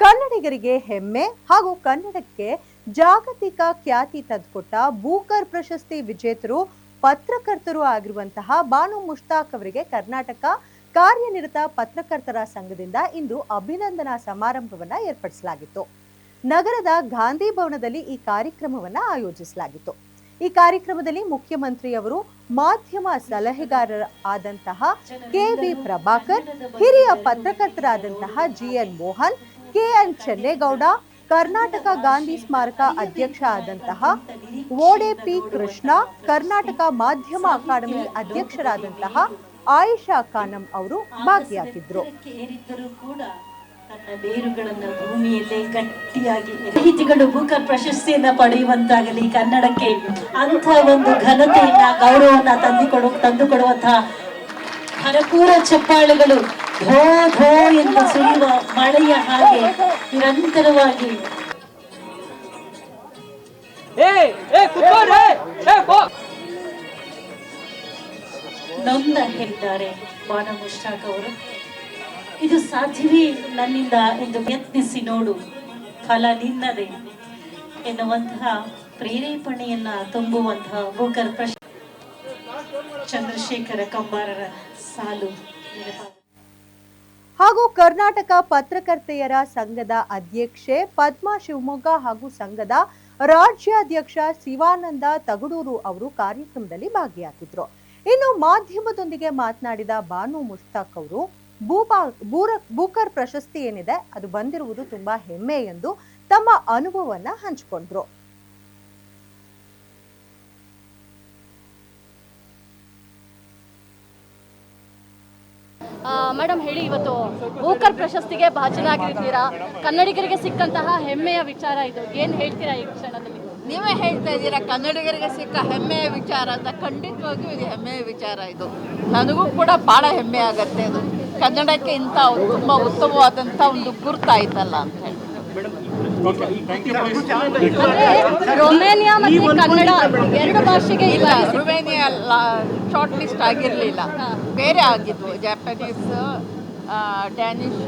ಕನ್ನಡಿಗರಿಗೆ ಹೆಮ್ಮೆ ಹಾಗೂ ಕನ್ನಡಕ್ಕೆ ಜಾಗತಿಕ ಖ್ಯಾತಿ ತಂದುಕೊಟ್ಟ ಬೂಕರ್ ಪ್ರಶಸ್ತಿ ವಿಜೇತರು ಪತ್ರಕರ್ತರು ಆಗಿರುವಂತಹ ಬಾನು ಮುಷ್ತಾಕ್ ಅವರಿಗೆ ಕರ್ನಾಟಕ ಕಾರ್ಯನಿರತ ಪತ್ರಕರ್ತರ ಸಂಘದಿಂದ ಇಂದು ಅಭಿನಂದನಾ ಸಮಾರಂಭವನ್ನ ಏರ್ಪಡಿಸಲಾಗಿತ್ತು. ನಗರದ ಗಾಂಧಿ ಭವನದಲ್ಲಿ ಈ ಕಾರ್ಯಕ್ರಮವನ್ನ ಆಯೋಜಿಸಲಾಗಿತ್ತು. ಈ ಕಾರ್ಯಕ್ರಮದಲ್ಲಿ ಮುಖ್ಯಮಂತ್ರಿಯವರು ಮಾಧ್ಯಮ ಸಲಹೆಗಾರರ ಆದಂತಹ ಕೆ ವಿ ಪ್ರಭಾಕರ್, ಹಿರಿಯ ಪತ್ರಕರ್ತರಾದಂತಹ G N Mohan K N Chennegowda, Karnataka Gandhi ಸ್ಮಾರಕ ಅಧ್ಯಕ್ಷ ಆದಂತಹ ಓಡೆ ಪಿ ಕೃಷ್ಣ, ಕರ್ನಾಟಕ ಮಾಧ್ಯಮ ಅಕಾಡೆಮಿ ಅಧ್ಯಕ್ಷರಾದಂತಹ ಆಯಿಷಾ ಖಾನಂ ಅವರು ಕೂಡ ತನ್ನ ಬೇರುಗಳನ್ನು ಭೂಮಿಯಲ್ಲೇ ಗಟ್ಟಿಯಾಗಿ ಸಾಹಿತಿಗಳು ಬೂಕರ್ ಪ್ರಶಸ್ತಿಯನ್ನ ಪಡೆಯುವಂತಾಗಲಿ ಕನ್ನಡಕ್ಕೆ. ಅಂತ ಒಂದು ಘನತೆಯನ್ನ, ಗೌರವವನ್ನ ತಂದುಕೊಡು, ತಂದುಕೊಡುವಂತಹ ಭರಪೂರ ಚಪ್ಪಾಳೆಗಳು ಧೋ ಧೋ ಎಂದು ಸುರಿಯುವ ಮಳೆಯ ಹಾಗೆ ನಿರಂತರವಾಗಿ. ನೊಂದ ಹೇಳಿದ್ದಾರೆ ಬಾಣ ಮುಷ್ತಾಕ್ ಅವರು. ಇದು ಸಾಧ್ಯವೇ ನನ್ನಿಂದ ಎಂದು ಯತ್ನಿಸಿ ನೋಡು ಫಲ ನಿನ್ನದೆ ಎನ್ನುವಂತಹ ಪ್ರೇರೇಪಣೆಯನ್ನ ತುಂಬುವಂತಹ ಭೂಕರ್ ಪ್ರಶ್ ಚಂದ್ರಶೇಖರ ಕಂಬಾರರ ಸಾಲು ನೆನಪಾಗುತ್ತೆ. ಹಾಗೂ ಕರ್ನಾಟಕ ಪತ್ರಕರ್ತೆಯರ ಸಂಘದ ಅಧ್ಯಕ್ಷೆ ಪದ್ಮಾ ಶಿವಮೊಗ್ಗ ಹಾಗೂ ಸಂಘದ ರಾಜ್ಯಾಧ್ಯಕ್ಷ ಶಿವಾನಂದ ತಗಡೂರು ಅವರು ಕಾರ್ಯಕ್ರಮದಲ್ಲಿ ಭಾಗಿಯಾಗಿದ್ರು. ಇನ್ನು ಮಾಧ್ಯಮದೊಂದಿಗೆ ಮಾತನಾಡಿದ ಬಾನು ಮುಸ್ತಾಕ್ ಅವರು, ಭೂಪಾ ಬೂಕರ್ ಪ್ರಶಸ್ತಿ ಏನಿದೆ ಅದು ಬಂದಿರುವುದು ತುಂಬಾ ಹೆಮ್ಮೆ ಎಂದು ತಮ್ಮ ಅನುಭವವನ್ನ ಹಂಚಿಕೊಂಡ್ರು. ಮೇಡಮ್ ಹೇಳಿ ಇವತ್ತು ಬೂಕರ್ ಪ್ರಶಸ್ತಿಗೆ ಭಾಜನಾಗಿದ್ದೀರಾ ಕನ್ನಡಿಗರಿಗೆ ಸಿಕ್ಕಂತಹ ಹೆಮ್ಮೆಯ ವಿಚಾರ ಇದು. ಏನು ಹೇಳ್ತೀರಾ ಈ ಕ್ಷಣದಲ್ಲಿ? ನೀವೇ ಹೇಳ್ತಾ ಇದ್ದೀರಾ ಕನ್ನಡಿಗರಿಗೆ ಸಿಕ್ಕ ಹೆಮ್ಮೆಯ ವಿಚಾರ ಅಂತ? ಖಂಡಿತವಾಗಿಯೂ ಇದು ಹೆಮ್ಮೆಯ ವಿಚಾರ ಇದು. ನನಗೂ ಕೂಡ ಭಾಳ ಹೆಮ್ಮೆ ಆಗತ್ತೆ ಅದು. ಕನ್ನಡಕ್ಕೆ ಇಂಥ ತುಂಬ ಉತ್ತಮವಾದಂಥ ಒಂದು ಗುರುತಾಯ್ತಲ್ಲ ಅಂತ ಹೇಳಿ. ರೊಮೇನಿಯಾ ಮತ್ತು ಕನ್ನಡ ಎರಡು ಭಾಷೆಗೆ ಇಲ್ಲ. ರೊಮೇನಿಯಾ ರುಮೇನಿಯಾ ಶಾರ್ಟ್ ಲಿಸ್ಟ್ ಆಗಿರಲಿಲ್ಲ. ಬೇರೆ ಆಗಿದ್ವು. ಜಾಪನೀಸ್ ಡ್ಯಾನಿಷ್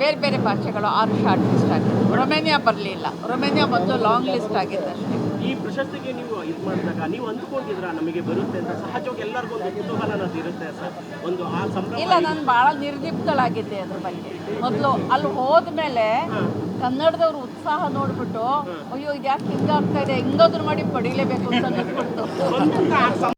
ಬೇರೆ ಬೇರೆ ಭಾಷೆಗಳು ಆರು ಶಾರ್ಟ್ ಲಿಸ್ಟ್ ಆಗಿದ್ವು. ರೊಮೇನಿಯಾ ಬರಲಿಲ್ಲ. ರೊಮೇನಿಯಾ ಬಂದು ಲಾಂಗ್ ಲಿಸ್ಟ್ ಆಗಿದ್ದಷ್ಟೇ. ಈ ಪ್ರಶಸ್ತಿಗೆ ನೀವು ಇದು ಮಾಡಿದಾಗ ನೀವು ಅಂದ್ಕೊಂಡಿದ್ರ ನಮಗೆ ಬರುತ್ತೆ ಅಂತ? ಸಹಜವಾಗಿ ಎಲ್ಲರಿಗೂ ಒಂದು ಕುತೂಹಲ ಅನ್ನೋದು ಇರುತ್ತೆ ಸರ್. ಒಂದು ಆ ಸಂಭ್ರಮ ಇಲ್ಲ ನಾನು ಭಾಳ ನಿರ್ದಿಪ್ತಳಾಗಿದ್ದೆ ಅದ್ರ ಬಗ್ಗೆ. ಮೊದಲು ಅಲ್ಲಿ ಹೋದ್ಮೇಲೆ ಕನ್ನಡದವ್ರ ಉತ್ಸಾಹ ನೋಡ್ಬಿಟ್ಟು ಅಯ್ಯೋ ಇದು ಯಾಕೆ ಹಿಂಗಾಗ್ತಾ ಇದೆ? ಹಿಂಗಾದ್ರೂ ಮಾಡಿ ಪಡಿಲೇಬೇಕು ಅಂತ ಅನ್ಸ್ಬಿಡ್ತು